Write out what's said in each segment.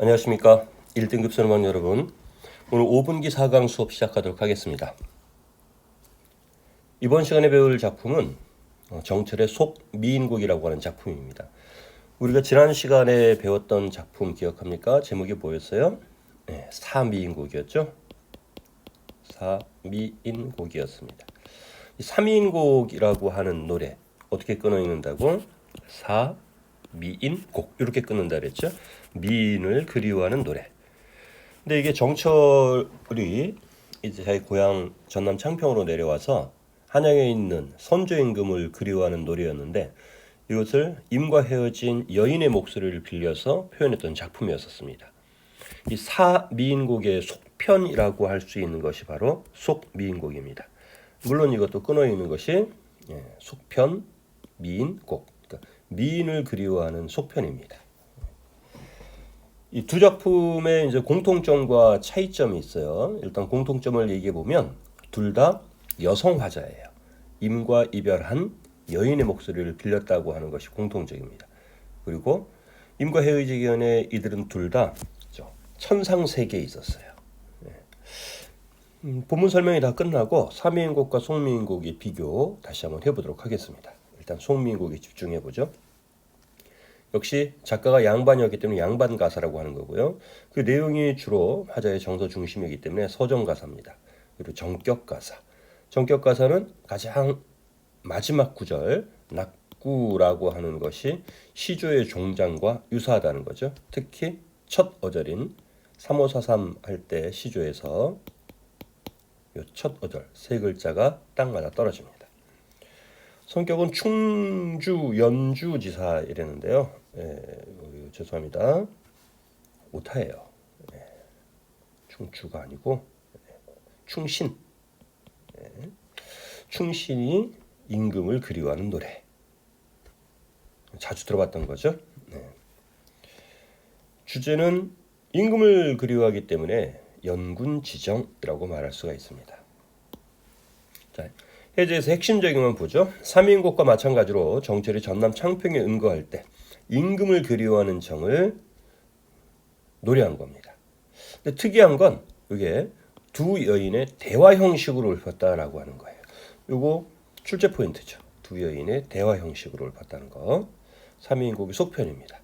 안녕하십니까 1등급 선호만 여러분 오늘 5분기 4강 수업 시작하도록 하겠습니다 이번 시간에 배울 작품은 어, 정철의 속미인곡이라고 하는 작품입니다 우리가 지난 시간에 배웠던 작품 기억합니까? 제목이 뭐였어요? 네, 사미인곡이었죠 사미인곡이었습니다 이 사미인곡이라고 하는 노래 어떻게 끊어 읽는다고? 사 미인 곡 이렇게 끊는다 그랬죠. 미인을 그리워하는 노래. 근데 이게 정철이 이제 자기 고향 전남 창평으로 내려와서 한양에 있는 선조 임금을 그리워하는 노래였는데 이것을 임과 헤어진 여인의 목소리를 빌려서 표현했던 작품이었었습니다. 이 사미인곡의 속편이라고 할 수 있는 것이 바로 속미인곡입니다. 물론 이것도 끊어 있는 것이 예, 속편 미인곡 미인을 그리워하는 속편입니다. 이 두 작품의 이제 공통점과 차이점이 있어요. 일단 공통점을 얘기해 보면 둘 다 여성 화자예요. 임과 이별한 여인의 목소리를 빌렸다고 하는 것이 공통적입니다. 그리고 임과 전에 이들은 둘 다 천상 세계에 있었어요. 음, 본문 설명이 다 끝나고 삼위인곡과 송미인곡의 비교 다시 한번 해보도록 하겠습니다. 일단 송미인곡에 집중해 보죠. 역시 작가가 양반이었기 때문에 양반 가사라고 하는 거고요. 그 내용이 주로 화자의 정서 중심이기 때문에 서정 가사입니다. 그리고 정격 가사. 정격 가사는 가장 마지막 구절 낙구라고 하는 것이 시조의 종장과 유사하다는 거죠. 특히 첫 어절인 3543 할 때 시조에서 첫 어절 세 글자가 딱 맞아 떨어집니다. 성격은 충주 연주지사 이랬는데요. 예, 죄송합니다. 오타예요. 예, 충주가 아니고 예, 충신. 예, 충신이 임금을 그리워하는 노래. 자주 들어봤던 거죠. 네. 주제는 임금을 그리워하기 때문에 연군 지정이라고 말할 수가 있습니다. 자, 해제에서 핵심적인 건 보죠. 삼인곡과 마찬가지로 정철이 전남 창평에 응거할 때 임금을 그리워하는 정을 노래한 겁니다. 근데 특이한 건 이게 두 여인의 대화 형식으로 읊었다라고 하는 거예요. 이거 출제 포인트죠. 두 여인의 대화 형식으로 읊었다는 거. 삼인곡이 속편입니다.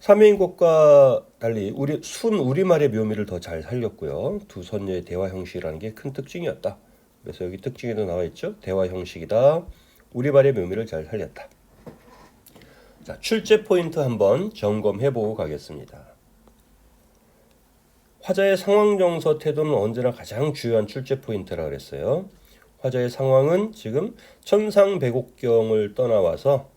삼인곡과 달리 우리 순 우리말의 묘미를 더 잘 살렸고요. 두 선녀의 대화 형식이라는 게 큰 특징이었다. 그래서 여기 특징에도 나와 있죠. 대화 형식이다. 우리말의 묘미를 잘 살렸다. 자, 출제 포인트 한번 점검해 보고 가겠습니다. 화자의 상황 정서 태도는 언제나 가장 중요한 출제 포인트라 그랬어요. 화자의 상황은 지금 천상백옥경을 떠나와서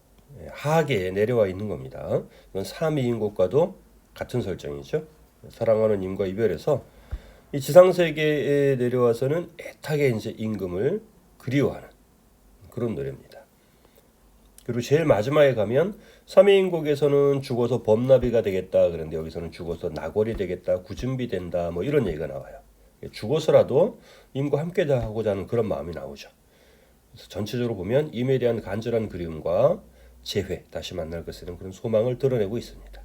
하계에 내려와 있는 겁니다. 이건 삼위인곡과도 같은 설정이죠. 사랑하는 임과 이별해서 이 지상 세계에 내려와서는 애타게 이제 임금을 그리워하는 그런 노래입니다. 그리고 제일 마지막에 가면 삼위인곡에서는 죽어서 범나비가 되겠다 그런데 여기서는 죽어서 나골이 되겠다 구준비 된다 뭐 이런 얘기가 나와요. 죽어서라도 임과 함께 하고자 하는 그런 마음이 나오죠. 전체적으로 보면 임에 대한 간절한 그리움과 재회 다시 만날 것이라는 그런 소망을 드러내고 있습니다.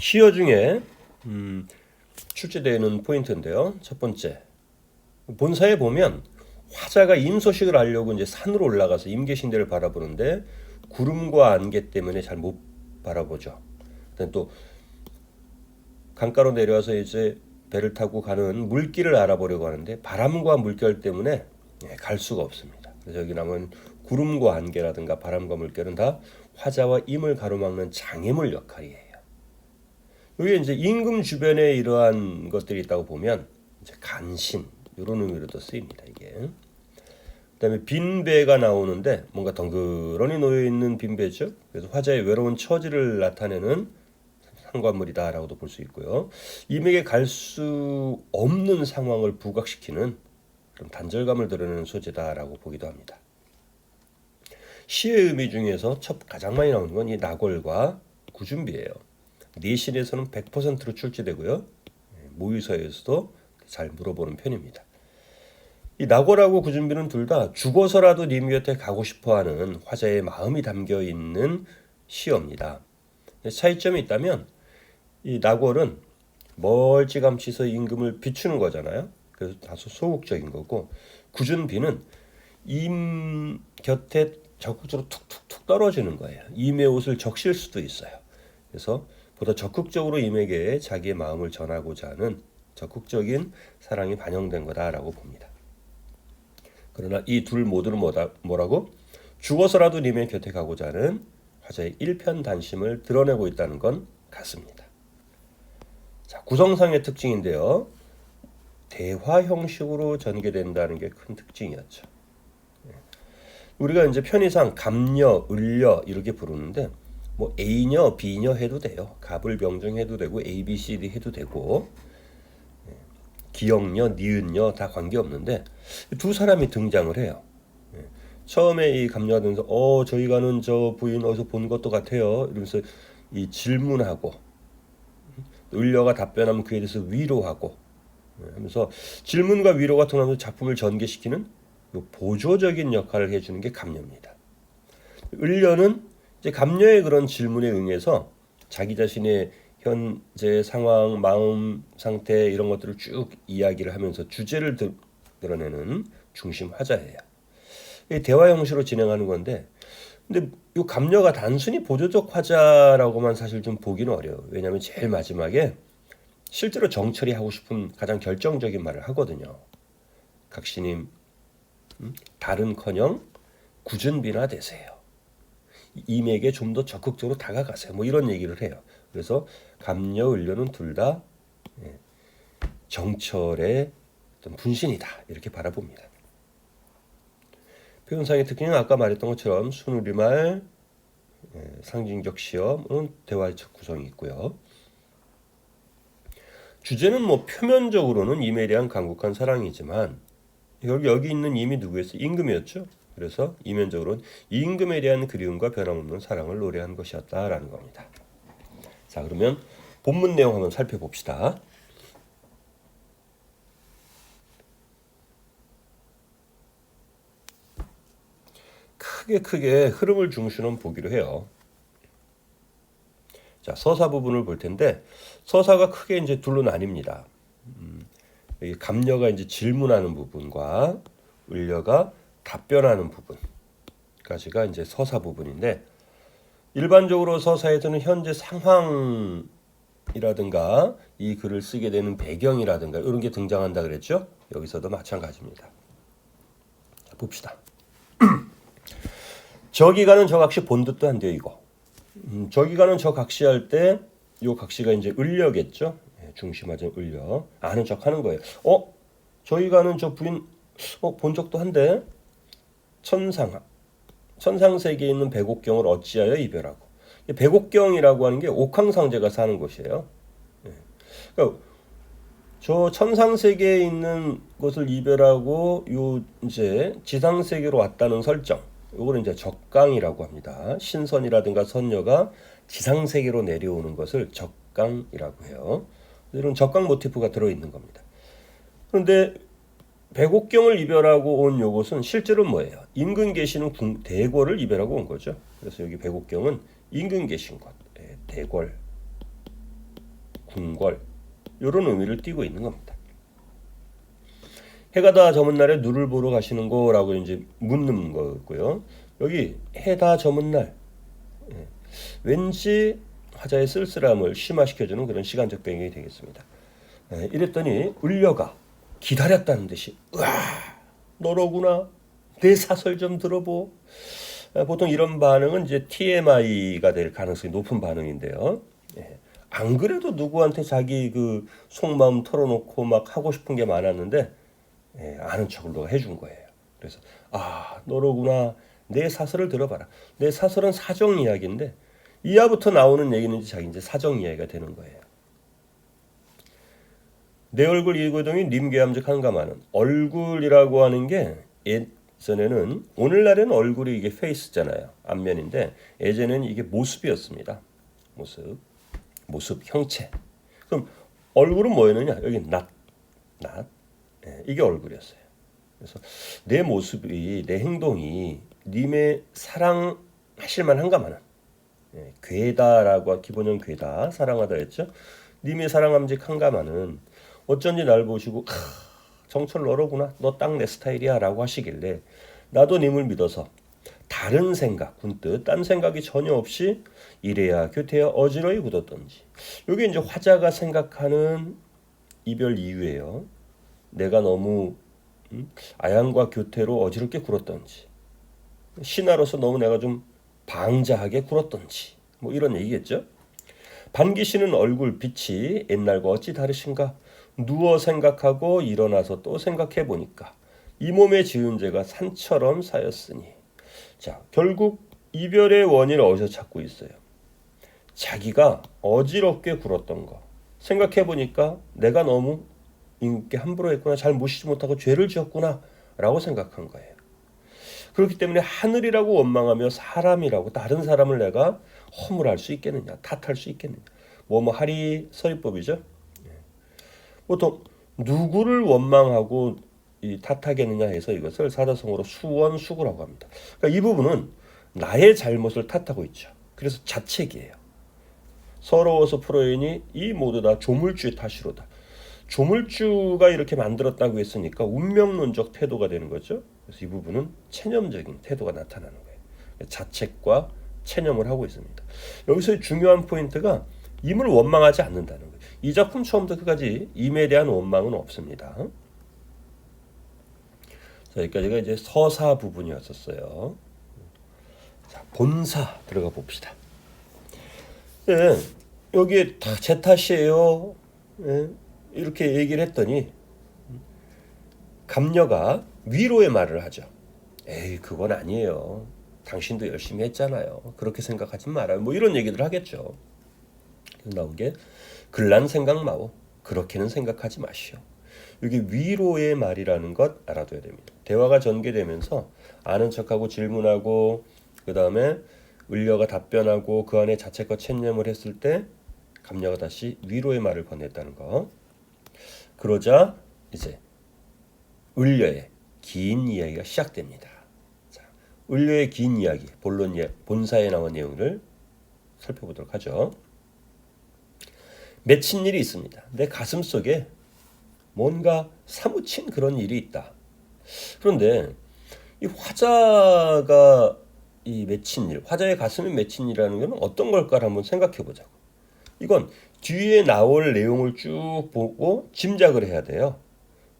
시어 중에 음, 출제되는 포인트인데요. 첫 번째 본사에 보면 화자가 임 소식을 알려고 이제 산으로 올라가서 임 계신 데를 바라보는데 구름과 안개 때문에 잘 못 바라보죠. 또 강가로 내려와서 이제 배를 타고 가는 물길을 알아보려고 하는데 바람과 물결 때문에 예, 갈 수가 없습니다. 그래서 여기 남은 구름과 안개라든가 바람과 물결은 다 화자와 임을 가로막는 장애물 역할이에요. 여기 이제 임금 주변에 이러한 것들이 있다고 보면 이제 간신 이런 의미로도 쓰입니다. 이게. 그다음에 빈 배가 나오는데 뭔가 덩그러니 놓여 있는 빈 배죠. 그래서 화자의 외로운 처지를 나타내는 상관물이다라고도 볼 수 있고요. 임에게 갈 수 없는 상황을 부각시키는 그런 단절감을 드러내는 소재다라고 보기도 합니다. 시의 의미 중에서 첫 가장 많이 나오는 건 이 나골과 구준비예요. 내신에서는 100%로 출제되고요. 모의서에서도 잘 물어보는 편입니다. 이 낙오라고 구준비는 둘 다 죽어서라도 님 곁에 가고 싶어하는 화자의 마음이 담겨 있는 시입니다. 차이점이 있다면 이 낙월은 멀찌감치서 임금을 비추는 거잖아요. 그래서 다소 소극적인 거고 구준비는 임 곁에 적극적으로 툭툭툭 떨어지는 거예요. 임의 옷을 적실 수도 있어요. 그래서 보다 적극적으로 임에게 자기의 마음을 전하고자 하는 적극적인 사랑이 반영된 거다라고 봅니다. 그러나 이 둘 모두는 뭐다, 뭐라고? 죽어서라도 님의 곁에 가고자 하는 화자의 일편단심을 드러내고 있다는 건 같습니다. 자, 구성상의 특징인데요. 대화 형식으로 전개된다는 게 큰 특징이었죠. 예. 우리가 이제 편의상 감녀, 을녀 이렇게 부르는데 뭐 A녀, B녀 해도 돼요. 갑을 병정해도 되고 A, B, C, D 해도 되고 예. 기역녀, 니은녀 다 관계없는데 두 사람이 등장을 해요. 예. 처음에 이 감녀가 되면서 어 저희가는 저 부인 어디서 본 것도 같아요. 이러면서 이 질문하고 을녀가 답변하면 그에 대해서 위로하고 예, 하면서 질문과 위로가 통하면서 작품을 전개시키는 보조적인 역할을 해주는 게 감녀입니다. 을녀는 이제 감녀의 그런 질문에 응해서 자기 자신의 현재 상황, 마음 상태 이런 것들을 쭉 이야기를 하면서 주제를 드러내는 중심 화자예요. 대화 형식으로 진행하는 건데, 근데 이 감녀가 단순히 보조적 화자라고만 사실 좀 보기는 어려워. 왜냐하면 제일 마지막에 실제로 정철이 하고 싶은 가장 결정적인 말을 하거든요. 각신님 음? 다른커녕 굳은 비나 되세요. 임에게 좀 더 적극적으로 다가가세요. 뭐 이런 얘기를 해요. 그래서 감녀, 을녀는 둘다 예, 정철의 분신이다 이렇게 바라봅니다. 표현상의 특징은 아까 말했던 것처럼 순우리말, 예, 상징적 시험은 대화적 구성이 있고요. 주제는 뭐 표면적으로는 임에 대한 강국한 사랑이지만 여기 있는 임이 누구였어? 임금이었죠. 그래서 이면적으로는 임금에 대한 그리움과 변함없는 사랑을 노래한 것이었다라는 겁니다. 자 그러면 본문 내용 한번 살펴봅시다. 크게 크게 흐름을 중심으로 보기로 해요. 자 서사 부분을 볼 텐데 서사가 크게 이제 둘로 나뉩니다. 음, 감녀가 이제 질문하는 부분과 을려가 답변하는 부분까지가 이제 서사 부분인데 일반적으로 서사에서는 현재 상황이라든가 이 글을 쓰게 되는 배경이라든가 이런 게 등장한다 그랬죠? 여기서도 마찬가지입니다. 자, 봅시다. 저기가는 저 각시 본 듯도 한데요, 이거. 음, 저기가는 저 각시 할 때 요 각시가 이제 을려겠죠? 예, 중심하자 을려. 아는 척 하는 거예요. 어? 저희가는 저 부인 어, 본 적도 한데 천상 천상 세계에 있는 백옥경을 어찌하여 이별하고 백옥경이라고 하는 게 옥황상제가 사는 곳이에요. 예. 그러니까 저 천상 세계에 있는 곳을 이별하고 요 이제 지상 세계로 왔다는 설정. 요거는 이제 적강이라고 합니다. 신선이라든가 선녀가 지상 세계로 내려오는 것을 적강이라고 해요. 이런 적강 모티프가 들어 있는 겁니다. 그런데 백옥경을 이별하고 온 요것은 실제로 뭐예요? 임근 계시는 궁, 대궐을 이별하고 온 거죠. 그래서 여기 백옥경은 임근 계신 곳, 예, 대궐, 궁궐 이런 의미를 띠고 있는 겁니다. 해가 다 저문 날에 눈을 보러 가시는 거라고 이제 묻는 거고요. 여기 해다 저문 날 예, 왠지 화자의 쓸쓸함을 심화시켜주는 그런 시간적 배경이 되겠습니다. 예, 이랬더니 울려가 기다렸다는 듯이 와 너로구나 내 사설 좀 들어보 아, 보통 이런 반응은 이제 TMI가 될 가능성이 높은 반응인데요. 예. 안 그래도 누구한테 자기 그 속마음 털어놓고 막 하고 싶은 게 많았는데 예, 아는 척을 누가 해준 거예요. 그래서 아 너로구나 내 사설을 들어봐라. 내 사설은 사정 이야기인데 이하부터 나오는 얘기는 자기 이제 사정 이야기가 되는 거예요. 내 얼굴 이고동이 님계함적 한가마는 얼굴이라고 하는 게 예전에는 오늘날에는 얼굴이 이게 페이스잖아요. 앞면인데 예전에는 이게 모습이었습니다. 모습. 모습 형체. 그럼 얼굴은 뭐였느냐? 여기 낫낫. 예, 이게 얼굴이었어요. 그래서 내 모습이 내 행동이 님의 사랑하실 만한가마는. 예, 괴다라고 기본형 괴다 사랑하다 했죠. 님이 사랑함직한가마는 어쩐지 날 보시고 크, 정철 너로구나 너 딱 내 스타일이야 라고 하시길래 나도 님을 믿어서 다른 생각 군뜻 딴 생각이 전혀 없이 이래야 교태야 어지러이 굳었던지 이게 이제 화자가 생각하는 이별 이유예요. 내가 너무 음? 아양과 교태로 어지럽게 굴었던지 신하로서 너무 내가 좀 방자하게 굴었던지 뭐 이런 얘기겠죠. 반기시는 얼굴 빛이 옛날과 어찌 다르신가? 누워 생각하고 일어나서 또 생각해 보니까 이 몸에 지은 죄가 산처럼 쌓였으니 자 결국 이별의 원인을 어디서 찾고 있어요? 자기가 어지럽게 굴었던 거 생각해 보니까 내가 너무 인게 함부로 했구나 잘 모시지 못하고 죄를 지었구나라고 생각한 거예요. 그렇기 때문에 하늘이라고 원망하며 사람이라고 다른 사람을 내가 허물할 수 있겠느냐 탓할 수 있겠느냐 뭐뭐 하리 서리법이죠. 예. 보통 누구를 원망하고 이 탓하겠느냐 해서 이것을 사자성어로 수원수구라고 합니다. 그러니까 이 부분은 나의 잘못을 탓하고 있죠. 그래서 자책이에요. 서러워서 프로인이 이 모두 다 조물주의 탓이로다. 조물주가 이렇게 만들었다고 했으니까 운명론적 태도가 되는 거죠. 그래서 이 부분은 체념적인 태도가 나타나는 거예요. 자책과 체념을 하고 있습니다. 여기서 중요한 포인트가 임을 원망하지 않는다는 거예요. 이 작품 처음부터 끝까지 임에 대한 원망은 없습니다. 자, 여기까지가 이제 서사 부분이었었어요. 자, 본사 들어가 봅시다. 예, 여기에 다 제 탓이에요. 예, 이렇게 얘기를 했더니 감녀가 위로의 말을 하죠. 에이, 그건 아니에요. 당신도 열심히 했잖아요. 그렇게 생각하지 말아요. 뭐 이런 얘기들 하겠죠. 나온 게 글란 생각 마오. 그렇게는 생각하지 마시오. 이게 위로의 말이라는 것 알아둬야 됩니다. 대화가 전개되면서 아는 척하고 질문하고 그 다음에 을려가 답변하고 그 안에 자책과 체념을 했을 때 감녀가 다시 위로의 말을 건넸다는 거. 그러자 이제 을려의 긴 이야기가 시작됩니다. 자, 을려의 긴 이야기, 본론 본사에 나온 내용을 살펴보도록 하죠. 맺힌 일이 있습니다. 내 가슴 속에 뭔가 사무친 그런 일이 있다. 그런데 이 화자가 이 맺힌 일, 화자의 가슴에 맺힌 일이라는 것은 어떤 걸까를 한번 생각해 보자고. 이건 뒤에 나올 내용을 쭉 보고 짐작을 해야 돼요.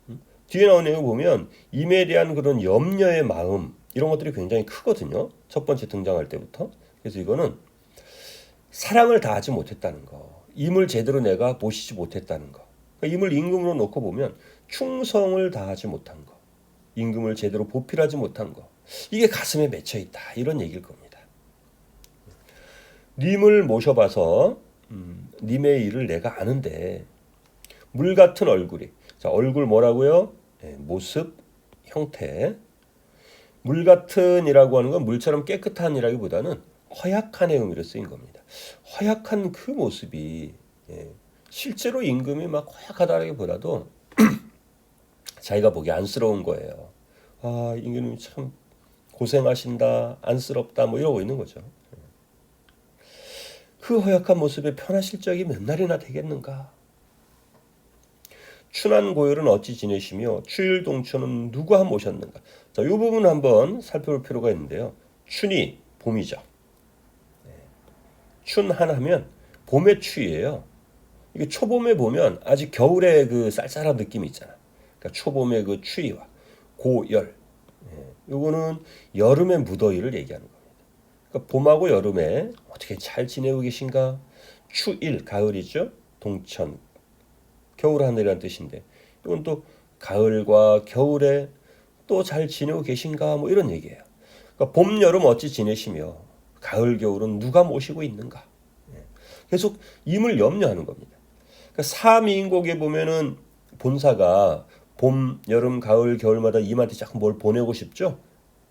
음? 뒤에 나온 내용을 보면 임에 대한 그런 염려의 마음 이런 것들이 굉장히 크거든요. 첫 번째 등장할 때부터. 그래서 이거는 사랑을 다하지 못했다는 거, 임을 제대로 내가 모시지 못했다는 거. 그러니까 임을 임금으로 놓고 보면 충성을 다하지 못한 거, 임금을 제대로 보필하지 못한 거, 이게 가슴에 맺혀 있다 이런 얘기일 겁니다. 님을 모셔봐서 음, 님의 일을 내가 아는데 물 같은 얼굴이 자 얼굴 뭐라고요? 네, 모습, 형태. 물 같은이라고 하는 건 물처럼 깨끗한이라기보다는 허약한의 의미로 쓰인 겁니다. 허약한 그 모습이 예, 실제로 임금이 막 허약하다라기보다도 자기가 보기 안쓰러운 거예요. 아 임금님 참 고생하신다, 안쓰럽다 뭐 이러고 있는 거죠. 그 허약한 모습에 편하실 적이 몇 날이나 되겠는가? 춘한 고열은 어찌 지내시며 추일 동천은 누가 모셨는가? 자, 이 부분 한번 살펴볼 필요가 있는데요. 춘이 봄이죠. 네. 춘한 하면 봄의 추예요. 이게 초봄에 보면 아직 겨울의 그 쌀쌀한 느낌이 있잖아. 그러니까 초봄의 그 추위와 고열. 네. 요거는 여름의 무더위를 얘기하는 겁니다. 그러니까 봄하고 여름에 어떻게 잘 지내고 계신가? 추일 가을이죠. 동천 겨울 하늘이란 뜻인데 이건 또 가을과 겨울에 또 잘 지내고 계신가? 뭐 이런 얘기예요. 그러니까 봄 여름 어찌 지내시며 가을 겨울은 누가 모시고 있는가? 예. 계속 임을 염려하는 겁니다. 그러니까 삼인곡에 보면은 본사가 봄, 여름, 가을, 겨울마다 임한테 자꾸 뭘 보내고 싶죠.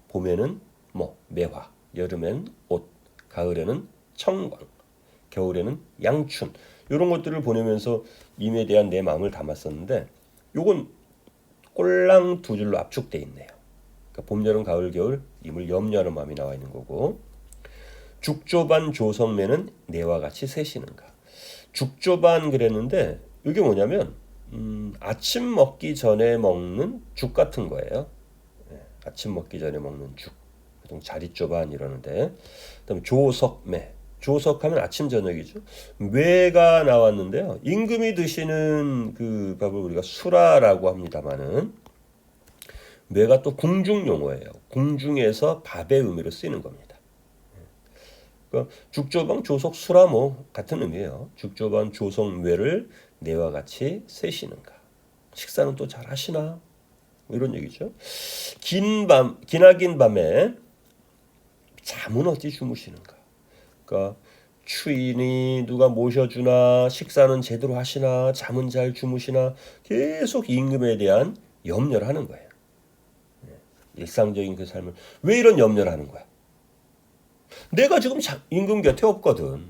봄에는 뭐 매화, 여름엔 옷, 가을에는 청광, 겨울에는 양춘 이런 것들을 보내면서 임에 대한 내 마음을 담았었는데 요건 꼴랑 두 줄로 압축돼 있네요. 그러니까 봄, 여름, 가을, 겨울 임을 염려하는 마음이 나와 있는 거고 죽조반 조성매는 내와 같이 세시는가. 죽조반 그랬는데 이게 뭐냐면 음, 아침 먹기 전에 먹는 죽 같은 거예요. 예, 아침 먹기 전에 먹는 죽. 보통 자리조반 이러는데 그다음 조석매. 조석하면 아침 저녁이죠. 매가 나왔는데요. 임금이 드시는 그 밥을 우리가 수라라고 합니다만은 매가 또 궁중 용어예요. 궁중에서 밥의 의미로 쓰이는 겁니다. 그러니까 죽조방 조석 수라 뭐 같은 의미예요. 죽조방 조석 매를 내와 같이 세시는가. 식사는 또 잘 하시나? 뭐 이런 얘기죠. 긴 밤, 기나긴 밤에 잠은 어찌 주무시는가? 그러니까 추인이 누가 모셔주나 식사는 제대로 하시나 잠은 잘 주무시나 계속 임금에 대한 염려를 하는 거예요. 네, 일상적인 그 삶을 왜 이런 염려를 하는 거야? 내가 지금 임금 곁에 없거든.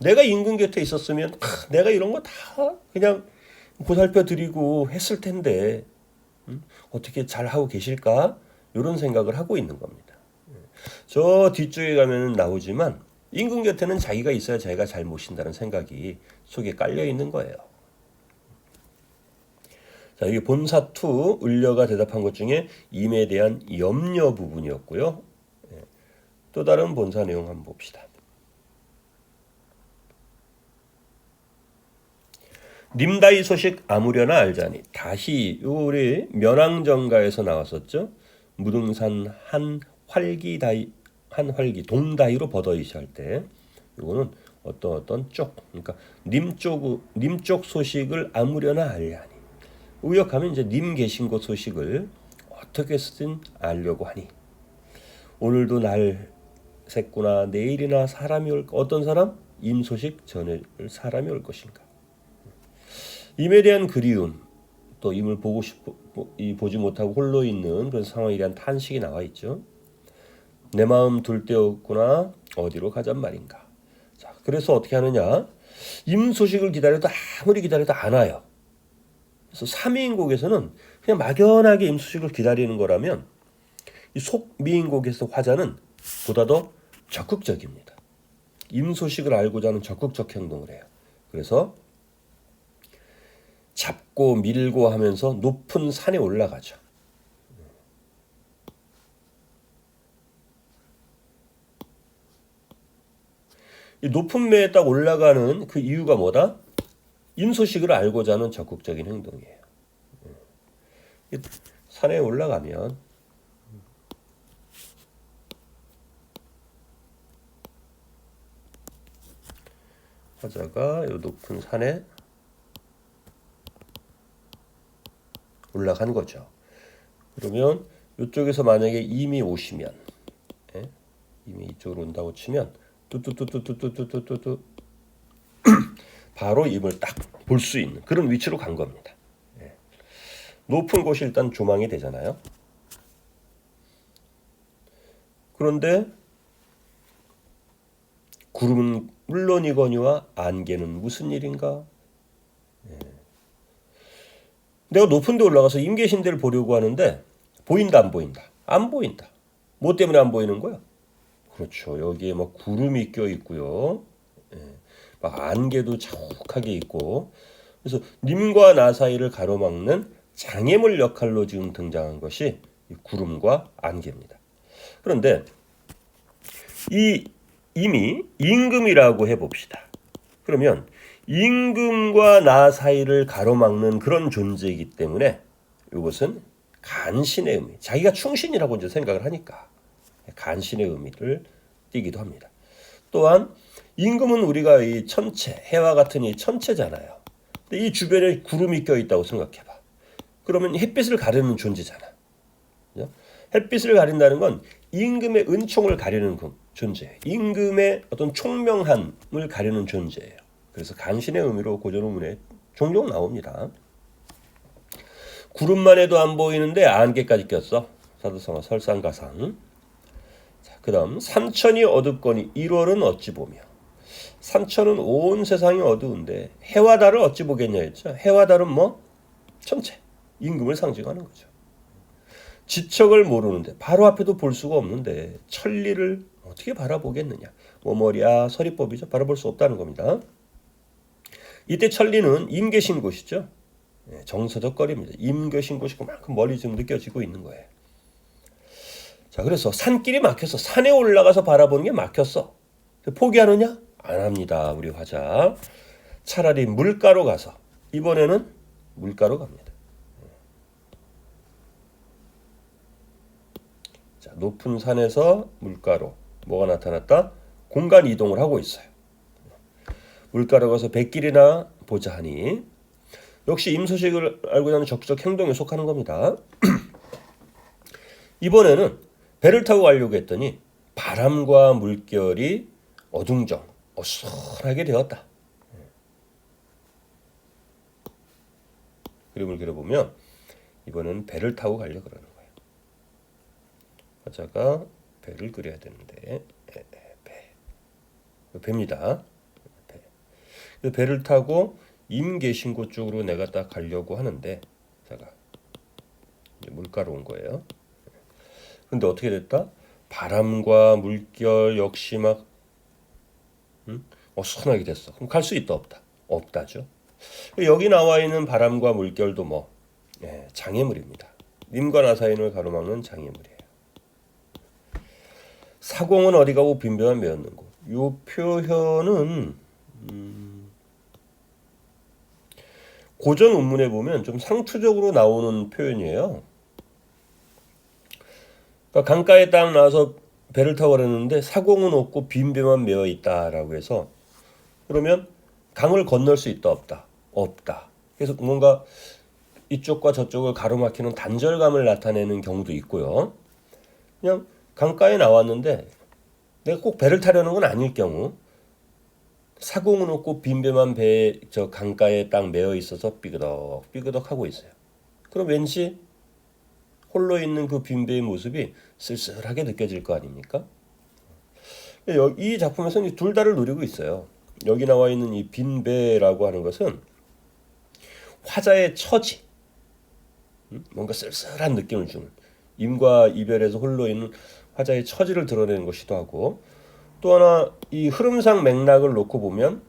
내가 임금 곁에 있었으면 아, 내가 이런 거 다 그냥 보살펴 드리고 했을 텐데 음? 어떻게 잘 하고 계실까? 이런 생각을 하고 있는 겁니다. 네. 저 뒤쪽에 가면 나오지만 임금 곁에는 자기가 있어야 자기가 잘 모신다는 생각이 속에 깔려 있는 거예요. 자, 이게 본사투 을려가 대답한 것 중에 임에 대한 염려 부분이었고요. 예. 또 다른 본사 내용 한번 봅시다. 님다이 소식 아무려나 알자니 다시 우리 면왕정가에서 나왔었죠. 무등산 한 활기 다이 한 활기 동다이로 버더이시 할때 이거는 어떤 어떤 쪽 그러니까 님 쪽, 님 쪽 소식을 아무려나 알려하니 의역하면 이제 님 계신 곳 소식을 어떻게 쓰든 알려고 하니 오늘도 날 샜구나 내일이나 사람이 올 어떤 사람 임 소식 전할 사람이 올 것인가 임에 대한 그리움 또 임을 보고 싶고 보지 못하고 홀로 있는 그런 상황에 대한 탄식이 나와 있죠. 내 마음 둘데 없구나 어디로 가잔 말인가. 자, 그래서 어떻게 하느냐? 임 소식을 기다려도 아무리 기다려도 안 와요. 그래서 삼위인곡에서는 그냥 막연하게 임 소식을 기다리는 거라면 이 속미인곡에서 화자는 보다 더 적극적입니다. 임 소식을 알고자 하는 적극적 행동을 해요. 그래서 잡고 밀고 하면서 높은 산에 올라가죠. 이 높은 매에 딱 올라가는 그 이유가 뭐다? 임소식을 알고자 하는 적극적인 행동이에요. 산에 올라가면 화자가 이 높은 산에 올라간 거죠. 그러면 이쪽에서 만약에 이미 오시면 예? 이미 이쪽으로 온다고 치면 뚜뚜뚜뚜뚜뚜뚜뚜뚜 바로 입을 딱 볼 수 있는 그런 위치로 간 겁니다. 예. 높은 곳이 일단 조망이 되잖아요. 그런데 구름은 물론이거니와 안개는 무슨 일인가? 예. 내가 높은 데 올라가서 임 계신 데를 보려고 하는데 보인다 안 보인다? 안 보인다. 뭐 때문에 안 보이는 거야? 그렇죠. 여기에 막 구름이 껴 있고요. 예, 막 안개도 자욱하게 있고. 그래서 님과 나 사이를 가로막는 장애물 역할로 지금 등장한 것이 구름과 안개입니다. 그런데 이 이미 임금이라고 해봅시다. 그러면 임금과 나 사이를 가로막는 그런 존재이기 때문에 이것은 간신의 의미, 자기가 충신이라고 이제 생각을 하니까 간신의 의미를 띠기도 합니다. 또한 임금은 우리가 이 천체, 해와 같은 이 천체잖아요. 근데 이 주변에 구름이 껴 있다고 생각해봐. 그러면 햇빛을 가리는 존재잖아. 햇빛을 가린다는 건 임금의 은총을 가리는 그 존재, 임금의 어떤 총명함을 가리는 존재예요. 그래서 간신의 의미로 고전문에 종종 나옵니다. 구름만 해도 안 보이는데 안개까지 꼈어. 사도성어 설상가상. 그 다음 삼천이 어둡거니 1월은 어찌 보며 삼천은 온 세상이 어두운데 해와 달을 어찌 보겠냐 했죠. 해와 달은 뭐? 천체, 임금을 상징하는 거죠. 지척을 모르는데 바로 앞에도 볼 수가 없는데 천리를 어떻게 바라보겠느냐? 뭐 머리야 서리법이죠. 바라볼 수 없다는 겁니다. 이때 천리는 임계신 곳이죠. 예, 정서적거립니다. 임계신 곳이 그만큼 멀리 좀 느껴지고 있는 거예요. 자, 그래서 산길이 막혀서 산에 올라가서 바라보는 게 막혔어. 포기하느냐? 안 합니다. 우리 화자. 차라리 물가로 가서 이번에는 물가로 갑니다. 자, 높은 산에서 물가로 뭐가 나타났다? 공간 이동을 하고 있어요. 물가로 가서 백길이나 보자 하니 역시 임소식을 알고 있는 적극적 행동에 속하는 겁니다. 이번에는 배를 타고 가려고 했더니 바람과 물결이 어둥정 어수선하게 되었다. 그림을 그려보면 이번에는 배를 타고 가려고 그러는 거예요. 화자가 배를 그려야 되는데 배, 배. 배입니다. 배. 그 배를 타고 임계신고 쪽으로 내가 딱 가려고 하는데 제가 물가로 온 거예요. 근데 어떻게 됐다? 바람과 물결 역시 막 음? 어수선하게 됐어. 그럼 갈 수 있다 없다? 없다죠. 여기 나와 있는 바람과 물결도 뭐 예, 장애물입니다. 님과 나 사이를 가로막는 장애물이에요. 사공은 어디 가고 빈변한 메었는고. 요 표현은 음, 고전 원문에 보면 좀 상투적으로 나오는 표현이에요. 그러니까 강가에 딱 나와서 배를 타고 가려는데 사공은 없고 빈 배만 메어 있다라고 해서 그러면 강을 건널 수 있다 없다 없다. 그래서 뭔가 이쪽과 저쪽을 가로막히는 단절감을 나타내는 경우도 있고요. 그냥 강가에 나왔는데 내가 꼭 배를 타려는 건 아닐 경우 사공은 없고 빈배만 배저 강가에 딱 메어 있어서 삐그덕 삐그덕 하고 있어요. 그럼 왠지 홀로 있는 그 빈배의 모습이 쓸쓸하게 느껴질 거 아닙니까? 이 작품에서는 둘 다를 노리고 있어요. 여기 나와 있는 이 빈배라고 하는 것은 화자의 처지, 음? 뭔가 쓸쓸한 느낌을 주는 임과 이별에서 홀로 있는 화자의 처지를 드러내는 것이기도 하고 또 하나 이 흐름상 맥락을 놓고 보면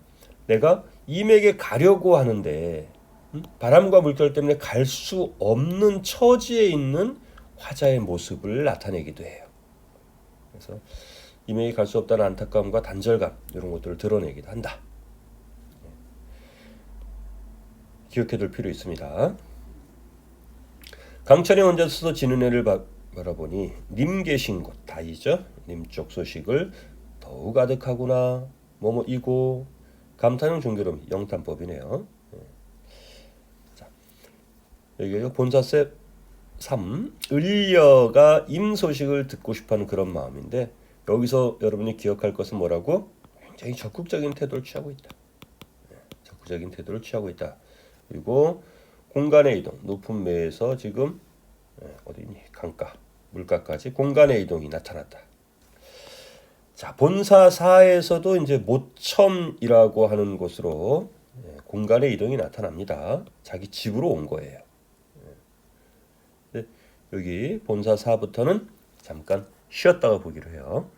내가 임에게 가려고 하는데 음? 바람과 물결 때문에 갈 수 없는 처지에 있는 화자의 모습을 나타내기도 해요. 그래서 임에게 갈수 없다는 안타까움과 단절감 이런 것들을 드러내기도 한다. 기억해둘 필요 있습니다. 강천에 혼자서 지는 애를 바, 바라보니 님 계신 곳 다이죠. 님 쪽 소식을 더욱 아득하구나. 뭐뭐 이고 감탄형 종교름 영탄법이네요. 자, 여기 본사세 3 을려가 임 소식을 듣고 싶어하는 그런 마음인데 여기서 여러분이 기억할 것은 뭐라고? 굉장히 적극적인 태도를 취하고 있다. 적극적인 태도를 취하고 있다. 그리고 공간의 이동, 높은 매에서 지금 어디니 강가, 물가까지 공간의 이동이 나타났다. 자, 본사사에서도 이제 모첨이라고 하는 곳으로 공간의 이동이 나타납니다. 자기 집으로 온 거예요. 여기 본사사부터는 잠깐 쉬었다가 보기로 해요.